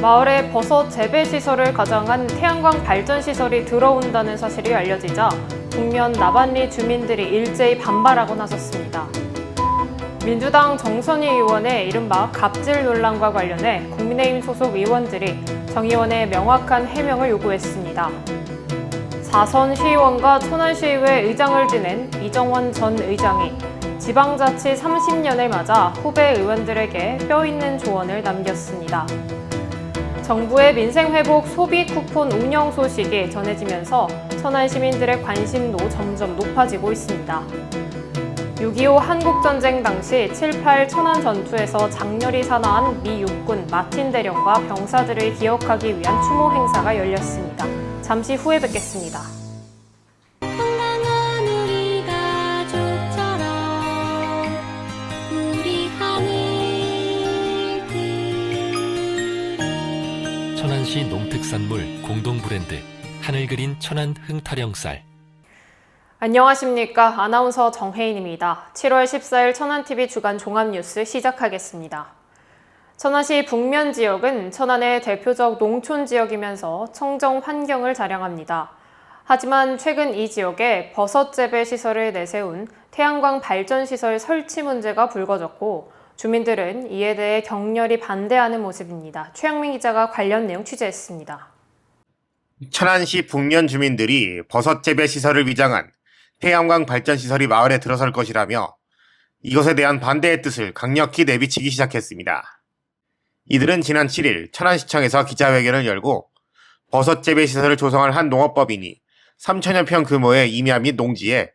마을에 버섯 재배 시설을 가장한 태양광 발전 시설이 들어온다는 사실이 알려지자 북면 나반리 주민들이 일제히 반발하고 나섰습니다. 민주당 정선희 의원의 이른바 갑질 논란과 관련해 국민의힘 소속 의원들이 정 의원의 명확한 해명을 요구했습니다. 사선 시의원과 천안시의회 의장을 지낸 이정원 전 의장이 지방자치 30년을 맞아 후배 의원들에게 뼈 있는 조언을 남겼습니다. 정부의 민생회복 소비 쿠폰 운영 소식이 전해지면서 천안 시민들의 관심도 점점 높아지고 있습니다. 6.25 한국전쟁 당시 7.8 천안 전투에서 장렬히 사나한 미 육군 마틴 대령과 병사들을 기억하기 위한 추모 행사가 열렸습니다. 잠시 후에 뵙겠습니다. 특산물 공동 브랜드 하늘 그린 천안 흥타령 쌀 안녕하십니까. 아나운서 정혜인입니다. 7월 14일 천안TV 주간 종합뉴스 시작하겠습니다. 천안시 북면 지역은 천안의 대표적 농촌 지역이면서 청정 환경을 자랑합니다. 하지만 최근 이 지역에 버섯 재배 시설을 내세운 태양광 발전 시설 설치 문제가 불거졌고 주민들은 이에 대해 격렬히 반대하는 모습입니다. 최영민 기자가 관련 내용 취재했습니다. 천안시 북면 주민들이 버섯 재배 시설을 위장한 태양광 발전 시설이 마을에 들어설 것이라며 이것에 대한 반대의 뜻을 강력히 내비치기 시작했습니다. 이들은 지난 7일 천안시청에서 기자회견을 열고 버섯 재배 시설을 조성할 한 농업법인이 3천여 평 규모의 임야 및 농지에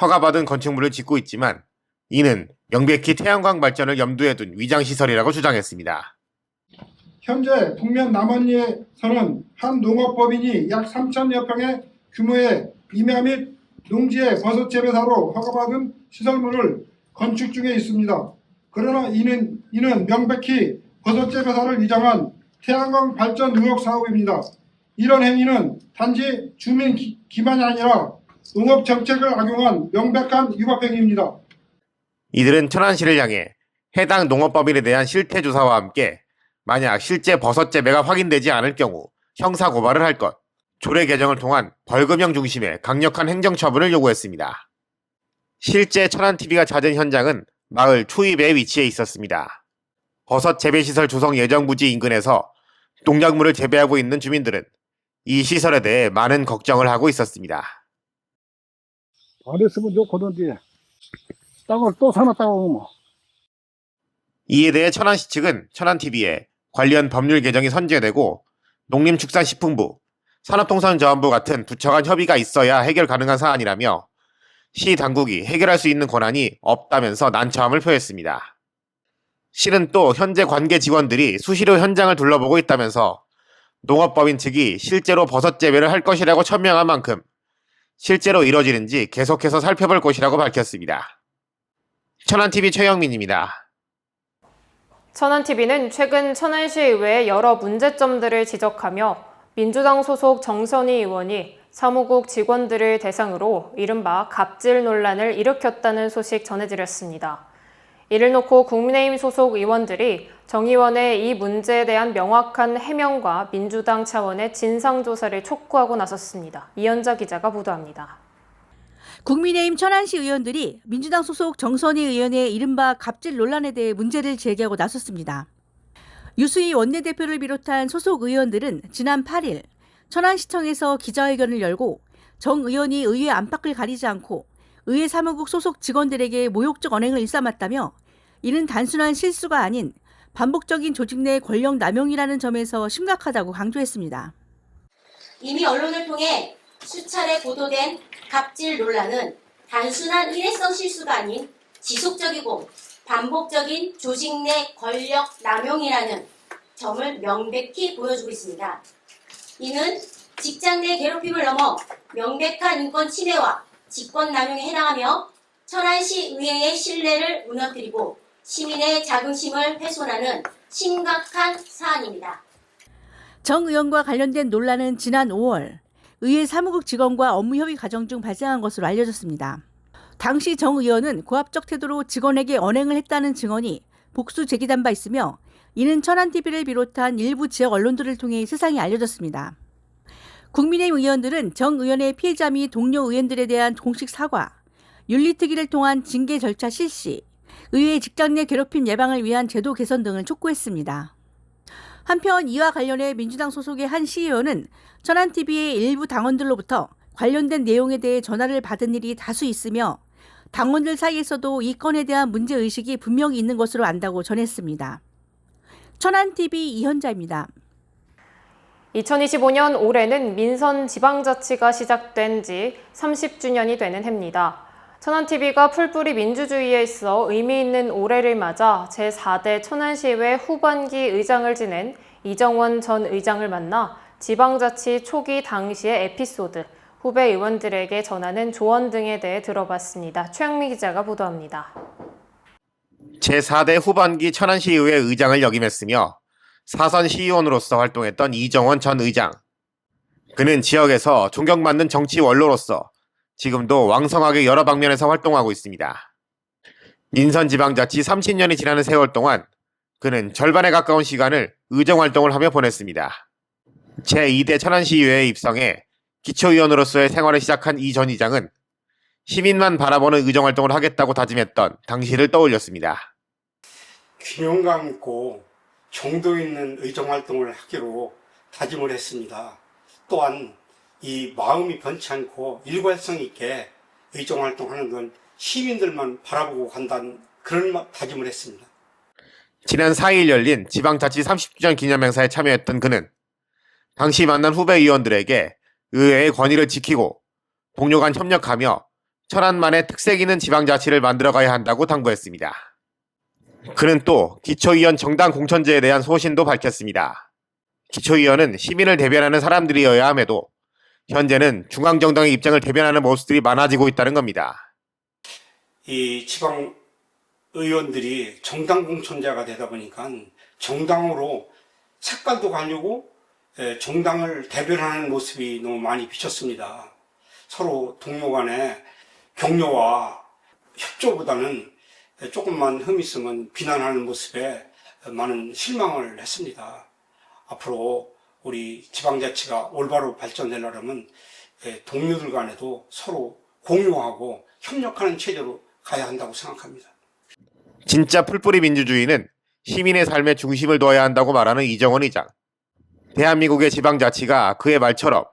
허가받은 건축물을 짓고 있지만 이는 명백히 태양광 발전을 염두에 둔 위장 시설이라고 주장했습니다. 현재 북면 남원리에서는 한 농업법인이 약 3천여 평의 규모의 임야 및 농지에 버섯 재배사로 허가받은 시설물을 건축 중에 있습니다. 그러나 이는 이는 명백히 버섯 재배사를 위장한 태양광 발전 의혹 사업입니다. 이런 행위는 단지 주민 기- 기만이 아니라 농업 정책을 악용한 명백한 위법 행위입니다. 이들은 천안시를 향해 해당 농업법인에 대한 실태 조사와 함께 만약 실제 버섯 재배가 확인되지 않을 경우 형사 고발을 할 것, 조례 개정을 통한 벌금형 중심의 강력한 행정 처분을 요구했습니다. 실제 천안TV가 찾은 현장은 마을 초입에 위치해 있었습니다. 버섯 재배시설 조성 예정 부지 인근에서 농작물을 재배하고 있는 주민들은 이 시설에 대해 많은 걱정을 하고 있었습니다. 안 했으면 좋거든지. 땅을 또 사놨다고 뭐. 이에 대해 천안시 측은 천안TV에 관련 법률 개정이 선제되고 농림축산식품부, 산업통상자원부 같은 부처 간 협의가 있어야 해결 가능한 사안이라며 시 당국이 해결할 수 있는 권한이 없다면서 난처함을 표했습니다. 시는 또 현재 관계 직원들이 수시로 현장을 둘러보고 있다면서 농업법인 측이 실제로 버섯 재배를 할 것이라고 천명한 만큼 실제로 이뤄지는지 계속해서 살펴볼 것이라고 밝혔습니다. 천안TV 최영민입니다. 천안TV는 최근 천안시 의회의 여러 문제점들을 지적하며 민주당 소속 정선희 의원이 사무국 직원들을 대상으로 이른바 갑질 논란을 일으켰다는 소식 전해드렸습니다. 이를 놓고 국민의힘 소속 의원들이 정 의원의 이 문제에 대한 명확한 해명과 민주당 차원의 진상조사를 촉구하고 나섰습니다. 이현자 기자가 보도합니다. 국민의힘 천안시 의원들이 민주당 소속 정선희 의원의 이른바 갑질 논란에 대해 문제를 제기하고 나섰습니다. 유수희 원내대표를 비롯한 소속 의원들은 지난 8일 천안시청에서 기자회견을 열고 정 의원이 의회 안팎을 가리지 않고 의회 사무국 소속 직원들에게 모욕적 언행을 일삼았다며 이는 단순한 실수가 아닌 반복적인 조직 내 권력 남용이라는 점에서 심각하다고 강조했습니다. 이미 언론을 통해 수차례 보도된 갑질 논란은 단순한 일회성 실수가 아닌 지속적이고 반복적인 조직 내 권력 남용이라는 점을 명백히 보여주고 있습니다. 이는 직장 내 괴롭힘을 넘어 명백한 인권 침해와 직권 남용에 해당하며 천안시 의회의 신뢰를 무너뜨리고 시민의 자긍심을 훼손하는 심각한 사안입니다. 정 의원과 관련된 논란은 지난 5월 의회 사무국 직원과 업무 협의 과정 중 발생한 것으로 알려졌습니다. 당시 정 의원은 고압적 태도로 직원에게 언행을 했다는 증언이 복수 제기된 바 있으며 이는 천안TV를 비롯한 일부 지역 언론들을 통해 세상에 알려졌습니다. 국민의힘 의원들은 정 의원의 피해자 및 동료 의원들에 대한 공식 사과, 윤리특위를 통한 징계 절차 실시, 의회 직장 내 괴롭힘 예방을 위한 제도 개선 등을 촉구했습니다. 한편 이와 관련해 민주당 소속의 한 시의원은 천안TV의 일부 당원들로부터 관련된 내용에 대해 전화를 받은 일이 다수 있으며 당원들 사이에서도 이 건에 대한 문제의식이 분명히 있는 것으로 안다고 전했습니다. 천안TV 이현자입니다. 2025년 올해는 민선 지방자치가 시작된 지 30주년이 되는 해입니다. 천안TV가 풀뿌리 민주주의에 있어 의미 있는 올해를 맞아 제4대 천안시의회 후반기 의장을 지낸 이정원 전 의장을 만나 지방자치 초기 당시의 에피소드, 후배 의원들에게 전하는 조언 등에 대해 들어봤습니다. 최영미 기자가 보도합니다. 제4대 후반기 천안시의회 의장을 역임했으며 사선 시의원으로서 활동했던 이정원 전 의장. 그는 지역에서 존경받는 정치 원로로서 지금도 왕성하게 여러 방면에서 활동하고 있습니다. 민선지방자치 30년이 지나는 세월 동안 그는 절반에 가까운 시간을 의정 활동을 하며 보냈습니다. 제2대 천안시의회에 입성해 기초의원으로서의 생활을 시작한 이 전 의장은 시민만 바라보는 의정 활동을 하겠다고 다짐했던 당시를 떠올렸습니다. 균형감 있고 정도 있는 의정 활동을 하기로 다짐을 했습니다. 또한 이 마음이 변치 않고 일관성 있게 의정 활동하는 건 시민들만 바라보고 간다는 그런 마- 다짐을 했습니다. 지난 4일 열린 지방자치 30주년 기념행사에 참여했던 그는 당시 만난 후배 의원들에게 의회의 권위를 지키고 동료 간 협력하며 천안만의 특색 있는 지방자치를 만들어가야 한다고 당부했습니다. 그는 또 기초의원 정당 공천제에 대한 소신도 밝혔습니다. 기초의원은 시민을 대변하는 사람들이어야 함에도 현재는 중앙정당의 입장을 대변하는 모습들이 많아지고 있다는 겁니다. 이 지방 의원들이 정당 공천자가 되다 보니까 정당으로 색깔도 가려고 예, 정당을 대변하는 모습이 너무 많이 비쳤습니다. 서로 동료 간에 격려와 협조보다는 조금만 흠 있으면 비난하는 모습에 많은 실망을 했습니다. 앞으로 우리 지방자치가 올바로 발전되려면 예, 동료들 간에도 서로 공유하고 협력하는 체제로 가야 한다고 생각합니다. 진짜 풀뿌리 민주주의는 시민의 삶의 중심을 둬야 한다고 말하는 이정원 의장. 대한민국의 지방자치가 그의 말처럼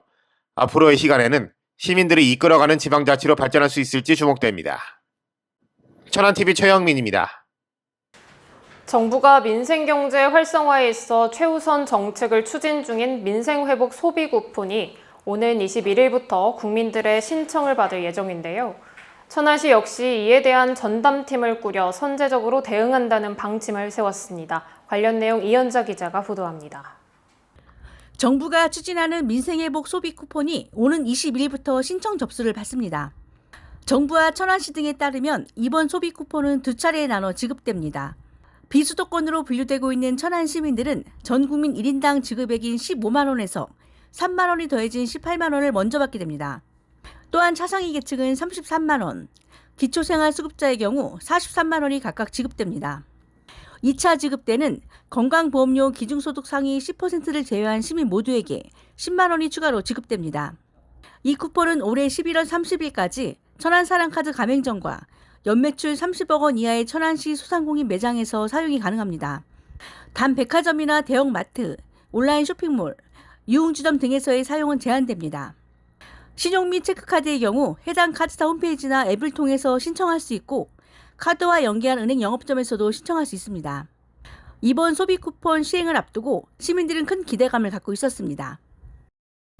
앞으로의 시간에는 시민들이 이끌어가는 지방자치로 발전할 수 있을지 주목됩니다. 천안TV 최영민입니다. 정부가 민생 경제 활성화에 있어 최우선 정책을 추진 중인 민생 회복 소비 쿠폰이 오는 21일부터 국민들의 신청을 받을 예정인데요. 천안시 역시 이에 대한 전담팀을 꾸려 선제적으로 대응한다는 방침을 세웠습니다. 관련 내용 이현자 기자가 보도합니다. 정부가 추진하는 민생회복 소비 쿠폰이 오는 21일부터 신청 접수를 받습니다. 정부와 천안시 등에 따르면 이번 소비 쿠폰은 두 차례에 나눠 지급됩니다. 비수도권으로 분류되고 있는 천안 시민들은 전 국민 1인당 지급액인 15만 원에서 3만 원이 더해진 18만 원을 먼저 받게 됩니다. 또한 차상위 계층은 33만 원, 기초생활수급자의 경우 43만 원이 각각 지급됩니다. 2차 지급 때는 건강보험료 기준소득 상위 10%를 제외한 시민 모두에게 10만 원이 추가로 지급됩니다. 이 쿠폰은 올해 11월 30일까지 천안사랑카드 가맹점과 연매출 30억 원 이하의 천안시 소상공인 매장에서 사용이 가능합니다. 단 백화점이나 대형 마트, 온라인 쇼핑몰, 유흥주점 등에서의 사용은 제한됩니다. 신용 및 체크카드의 경우 해당 카드사 홈페이지나 앱을 통해서 신청할 수 있고 카드와 연계한 은행 영업점에서도 신청할 수 있습니다. 이번 소비 쿠폰 시행을 앞두고 시민들은 큰 기대감을 갖고 있었습니다.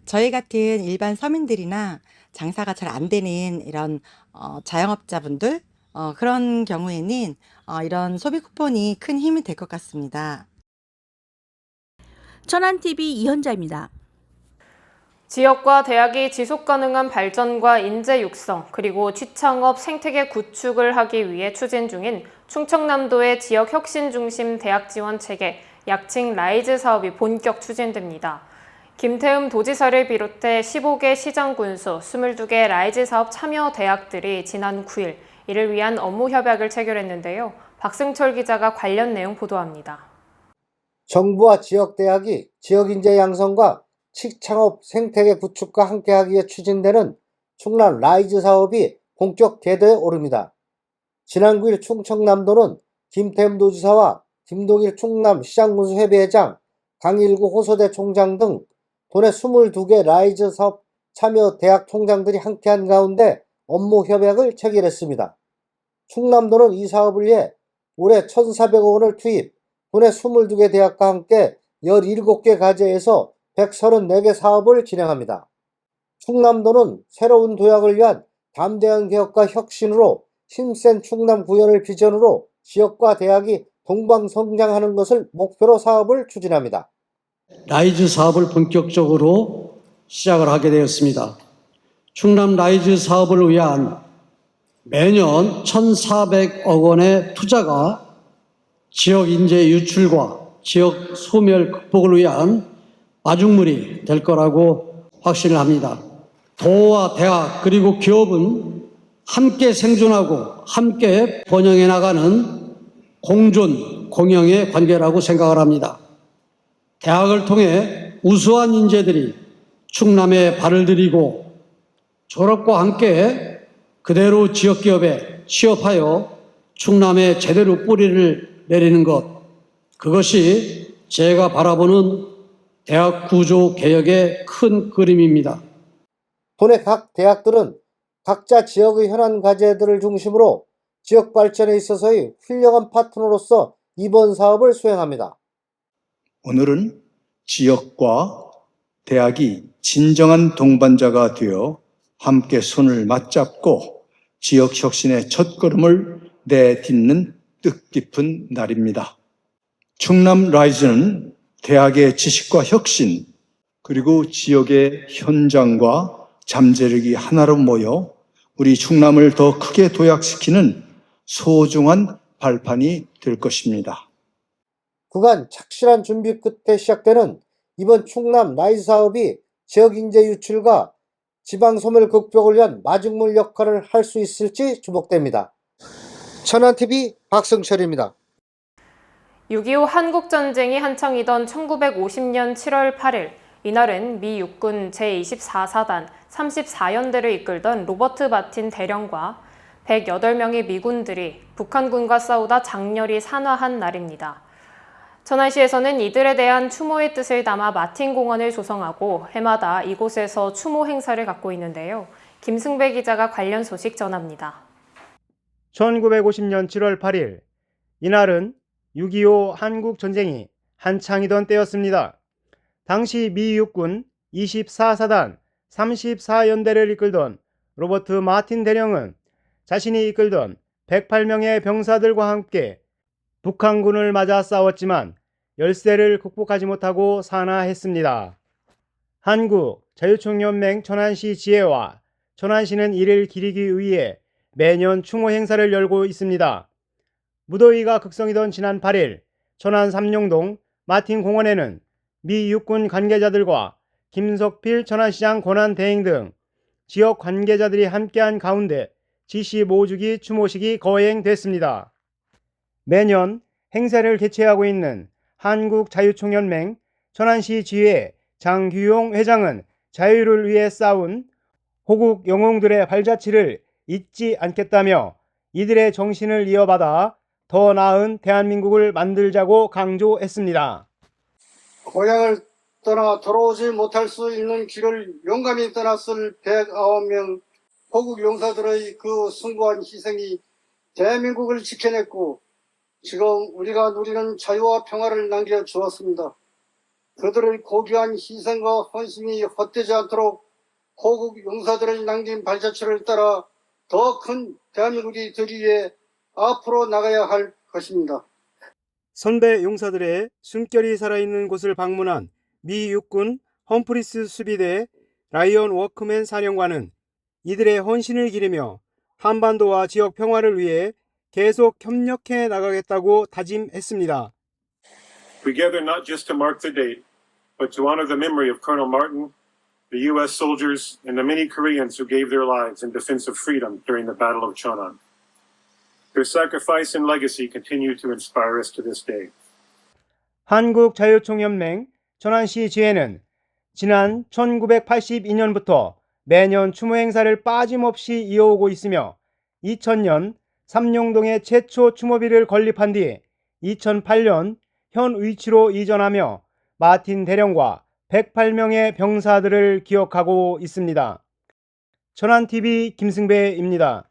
저희 같은 일반 서민들이나 장사가 잘 안 되는 이런 어, 자영업자분들 어, 그런 경우에는 어, 이런 소비 쿠폰이 큰 힘이 될 것 같습니다. 천안TV 이현자입니다. 지역과 대학이 지속 가능한 발전과 인재 육성, 그리고 취창업 생태계 구축을 하기 위해 추진 중인 충청남도의 지역 혁신 중심 대학 지원 체계 약칭 라이즈 사업이 본격 추진됩니다. 김태흠 도지사를 비롯해 15개 시장 군수, 22개 라이즈 사업 참여 대학들이 지난 9일 이를 위한 업무 협약을 체결했는데요. 박승철 기자가 관련 내용 보도합니다. 정부와 지역 대학이 지역 인재 양성과 칙창업 생태계 구축과 함께하기 위해 추진되는 충남 라이즈 사업이 본격 궤도에 오릅니다. 지난 9일 충청남도는 김태흠 도지사와 김동일 충남 시장군수 협의회장, 강일구 호소대 총장 등 도내 22개 라이즈 사업 참여 대학 총장들이 함께한 가운데 업무 협약을 체결했습니다. 충남도는 이 사업을 위해 올해 1,400억 원을 투입, 도내 22개 대학과 함께 17개 과제에서 134개 사업을 진행합니다. 충남도는 새로운 도약을 위한 담대한 개혁과 혁신으로 힘센 충남 구현을 비전으로 지역과 대학이 동방 성장하는 것을 목표로 사업을 추진합니다. 라이즈 사업을 본격적으로 시작을 하게 되었습니다. 충남 라이즈 사업을 위한 매년 1,400억 원의 투자가 지역 인재 유출과 지역 소멸 극복을 위한 마중물이 될 거라고 확신을 합니다. 도와 대학 그리고 기업은 함께 생존하고 함께 번영해 나가는 공존 공영의 관계라고 생각을 합니다. 대학을 통해 우수한 인재들이 충남에 발을 들이고 졸업과 함께 그대로 지역기업에 취업하여 충남에 제대로 뿌리를 내리는 것, 그것이 제가 바라보는 대학 구조 개혁의 큰 그림입니다. 도내 각 대학들은 각자 지역의 현안 과제들을 중심으로 지역 발전에 있어서의 훌륭한 파트너로서 이번 사업을 수행합니다. 오늘은 지역과 대학이 진정한 동반자가 되어 함께 손을 맞잡고 지역 혁신의 첫걸음을 내딛는 뜻깊은 날입니다. 충남 라이즈는 대학의 지식과 혁신, 그리고 지역의 현장과 잠재력이 하나로 모여 우리 충남을 더 크게 도약시키는 소중한 발판이 될 것입니다. 그간 착실한 준비 끝에 시작되는 이번 충남 라이즈 사업이 지역 인재 유출과 지방 소멸 극복을 위한 마중물 역할을 할 수 있을지 주목됩니다. 천안TV 박승철입니다. 6.25 한국전쟁이 한창이던 1950년 7월 8일, 이날은 미 육군 제24사단 34연대를 이끌던 로버트 마틴 대령과 108명의 미군들이 북한군과 싸우다 장렬히 산화한 날입니다. 천안시에서는 이들에 대한 추모의 뜻을 담아 마틴 공원을 조성하고 해마다 이곳에서 추모 행사를 갖고 있는데요. 김승배 기자가 관련 소식 전합니다. 1950년 7월 8일 이날은 6.25 한국 전쟁이 한창이던 때였습니다. 당시 미 육군 24사단 34연대를 이끌던 로버트 마틴 대령은 자신이 이끌던 108명의 병사들과 함께 북한군을 맞아 싸웠지만 열세를 극복하지 못하고 산화했습니다. 한국 자유총연맹 천안시 지혜와 천안시는 이를 기리기 위해 매년 추모 행사를 열고 있습니다. 무더위가 극성이던 지난 8일 천안 삼룡동 마틴 공원에는 미 육군 관계자들과 김석필 천안시장 권한대행 등 지역 관계자들이 함께한 가운데 지시 모주기 추모식이 거행됐습니다. 매년 행사를 개최하고 있는 한국자유총연맹 천안시 지회 장규용 회장은 자유를 위해 싸운 호국 영웅들의 발자취를 잊지 않겠다며 이들의 정신을 이어받아 더 나은 대한민국을 만들자고 강조했습니다. 고향을 떠나 돌아오지 못할 수 있는 길을 용감히 떠났을 109명 호국 용사들의 그 숭고한 희생이 대한민국을 지켜냈고 지금 우리가 누리는 자유와 평화를 남겨 주었습니다. 그들의 고귀한 희생과 헌신이 헛되지 않도록 호국 용사들의 남긴 발자취를 따라 더 큰 대한민국이 되기 위해 앞으로 나가야 할 것입니다. 선배 용사들의 숨결이 살아있는 곳을 방문한 미 육군 험프리스 수비대 라이언 워크맨 사령관은 이들의 헌신을 기리며 한반도와 지역 평화를 위해 계속 협력해 나가겠다고 다짐했습니다. We gather not just to mark the date, but to honor the memory of Colonel Martin, the U.S. soldiers, and the many Koreans who gave their lives in defense of freedom during the Battle of Cheonan. Their sacrifice and legacy continue to inspire us to this day. 한국자유총연맹 천안시 지회는 지난 1982년부터 매년 추모 행사를 빠짐없이 이어오고 있으며 2000년 삼룡동에 최초 추모비를 건립한 뒤 2008년 현 위치로 이전하며 마틴 대령과 108명의 병사들을 기억하고 있습니다. 천안TV 김승배입니다.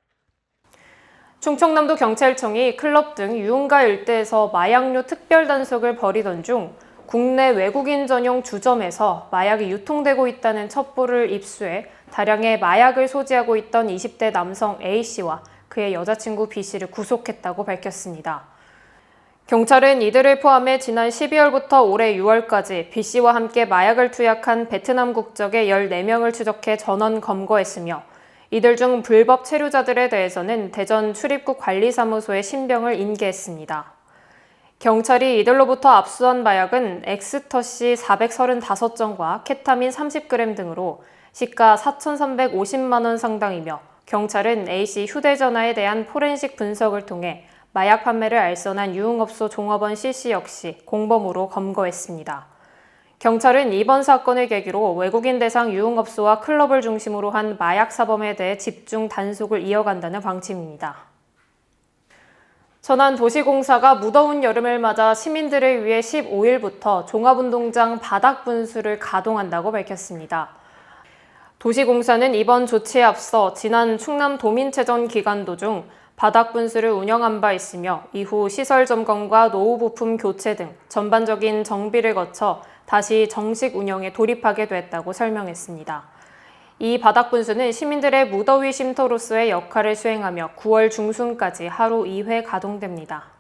충청남도 경찰청이 클럽 등 유흥가 일대에서 마약류 특별 단속을 벌이던 중 국내 외국인 전용 주점에서 마약이 유통되고 있다는 첩보를 입수해 다량의 마약을 소지하고 있던 20대 남성 A씨와 그의 여자친구 B씨를 구속했다고 밝혔습니다. 경찰은 이들을 포함해 지난 12월부터 올해 6월까지 B씨와 함께 마약을 투약한 베트남 국적의 14명을 추적해 전원 검거했으며 이들 중 불법 체류자들에 대해서는 대전 출입국 관리사무소에 신병을 인계했습니다. 경찰이 이들로부터 압수한 마약은 엑스터시 435정과 케타민 30g 등으로 시가 4,350만 원 상당이며 경찰은 A씨 휴대전화에 대한 포렌식 분석을 통해 마약 판매를 알선한 유흥업소 종업원 C씨 역시 공범으로 검거했습니다. 경찰은 이번 사건을 계기로 외국인 대상 유흥업소와 클럽을 중심으로 한 마약 사범에 대해 집중 단속을 이어간다는 방침입니다. 천안도시공사가 무더운 여름을 맞아 시민들을 위해 15일부터 종합운동장 바닥 분수를 가동한다고 밝혔습니다. 도시공사는 이번 조치에 앞서 지난 충남 도민체전 기간 도중 바닥 분수를 운영한 바 있으며 이후 시설 점검과 노후 부품 교체 등 전반적인 정비를 거쳐 다시 정식 운영에 돌입하게 됐다고 설명했습니다. 이 바닥 분수는 시민들의 무더위 쉼터로서의 역할을 수행하며 9월 중순까지 하루 2회 가동됩니다.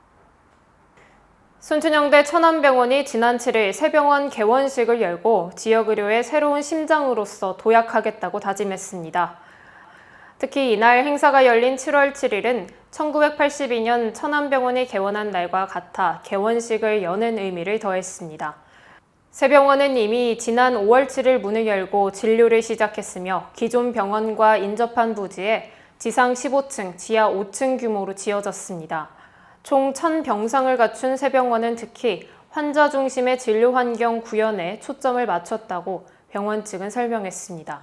순천향대 천안병원이 지난 7일 새 병원 개원식을 열고 지역 의료의 새로운 심장으로서 도약하겠다고 다짐했습니다. 특히 이날 행사가 열린 7월 7일은 1982년 천안병원이 개원한 날과 같아 개원식을 여는 의미를 더했습니다. 새 병원은 이미 지난 5월 7일 문을 열고 진료를 시작했으며 기존 병원과 인접한 부지에 지상 15층, 지하 5층 규모로 지어졌습니다. 총 1000병상을 갖춘 새 병원은 특히 환자 중심의 진료 환경 구현에 초점을 맞췄다고 병원 측은 설명했습니다.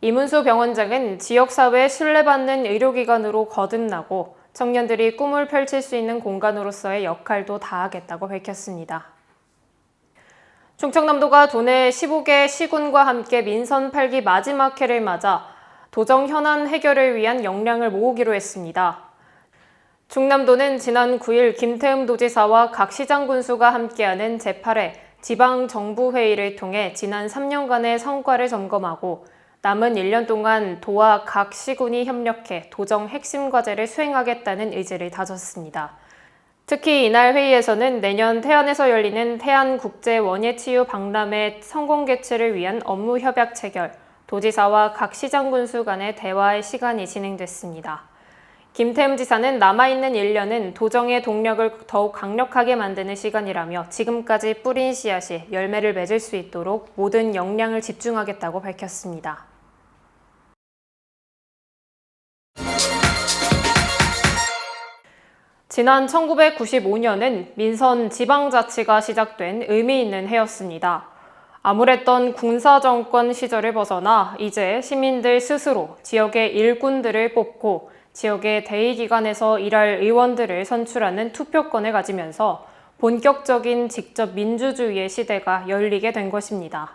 이문수 병원장은 지역사회에 신뢰받는 의료기관으로 거듭나고 청년들이 꿈을 펼칠 수 있는 공간으로서의 역할도 다하겠다고 밝혔습니다. 충청남도가 도내 15개 시군과 함께 민선 8기 마지막 해를 맞아 도정 현안 해결을 위한 역량을 모으기로 했습니다. 충남도는 지난 9일 김태흠 도지사와 각 시장 군수가 함께하는 제8회 지방정부회의를 통해 지난 3년간의 성과를 점검하고 남은 1년 동안 도와 각 시군이 협력해 도정 핵심 과제를 수행하겠다는 의지를 다졌습니다. 특히 이날 회의에서는 내년 태안에서 열리는 태안국제원예치유 박람회 성공 개최를 위한 업무 협약 체결, 도지사와 각 시장 군수 간의 대화의 시간이 진행됐습니다. 김태흠 지사는 남아있는 1년은 도정의 동력을 더욱 강력하게 만드는 시간이라며 지금까지 뿌린 씨앗이 열매를 맺을 수 있도록 모든 역량을 집중하겠다고 밝혔습니다. 지난 1995년은 민선 지방자치가 시작된 의미 있는 해였습니다. 암울했던 군사정권 시절을 벗어나 이제 시민들 스스로 지역의 일꾼들을 뽑고 지역의 대의기관에서 일할 의원들을 선출하는 투표권을 가지면서 본격적인 직접 민주주의의 시대가 열리게 된 것입니다.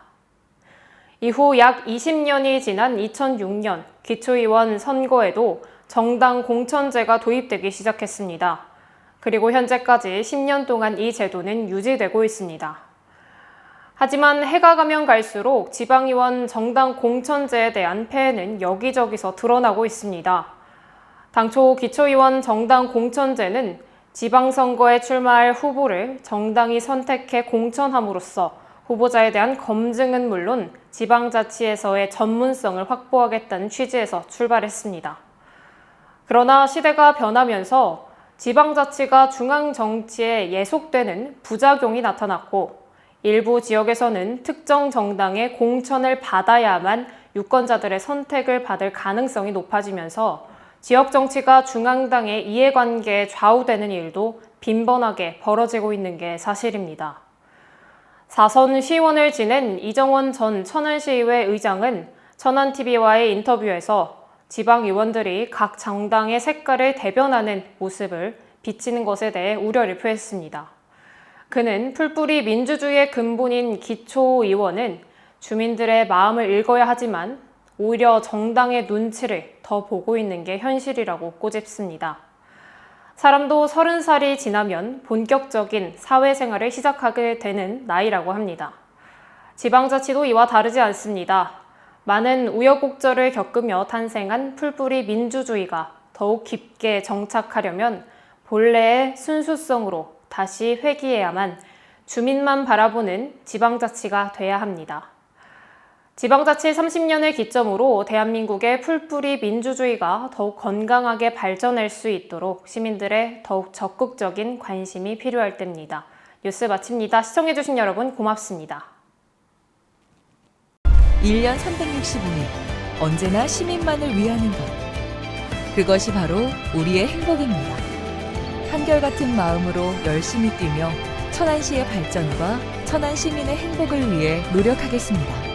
이후 약 20년이 지난 2006년 기초의원 선거에도 정당 공천제가 도입되기 시작했습니다. 그리고 현재까지 10년 동안 이 제도는 유지되고 있습니다. 하지만 해가 가면 갈수록 지방의원 정당 공천제에 대한 폐해는 여기저기서 드러나고 있습니다. 당초 기초의원 정당 공천제는 지방선거에 출마할 후보를 정당이 선택해 공천함으로써 후보자에 대한 검증은 물론 지방자치에서의 전문성을 확보하겠다는 취지에서 출발했습니다. 그러나 시대가 변하면서 지방자치가 중앙정치에 예속되는 부작용이 나타났고 일부 지역에서는 특정 정당의 공천을 받아야만 유권자들의 선택을 받을 가능성이 높아지면서 지역 정치가 중앙당의 이해관계에 좌우되는 일도 빈번하게 벌어지고 있는 게 사실입니다. 사선 시의원을 지낸 이정원 전 천안시의회 의장은 천안TV와의 인터뷰에서 지방 의원들이 각 정당의 색깔을 대변하는 모습을 비치는 것에 대해 우려를 표했습니다. 그는 풀뿌리 민주주의의 근본인 기초의원은 주민들의 마음을 읽어야 하지만 오히려 정당의 눈치를 더 보고 있는 게 현실이라고 꼬집습니다. 사람도 서른 살이 지나면 본격적인 사회생활을 시작하게 되는 나이라고 합니다. 지방자치도 이와 다르지 않습니다. 많은 우여곡절을 겪으며 탄생한 풀뿌리 민주주의가 더욱 깊게 정착하려면 본래의 순수성으로 다시 회귀해야만 주민만 바라보는 지방자치가 돼야 합니다. 지방자치 30년을 기점으로 대한민국의 풀뿌리 민주주의가 더욱 건강하게 발전할 수 있도록 시민들의 더욱 적극적인 관심이 필요할 때입니다. 뉴스 마칩니다. 시청해주신 여러분 고맙습니다. 1년 365일 언제나 시민만을 위하는 것. 그것이 바로 우리의 행복입니다. 한결같은 마음으로 열심히 뛰며 천안시의 발전과 천안 시민의 행복을 위해 노력하겠습니다.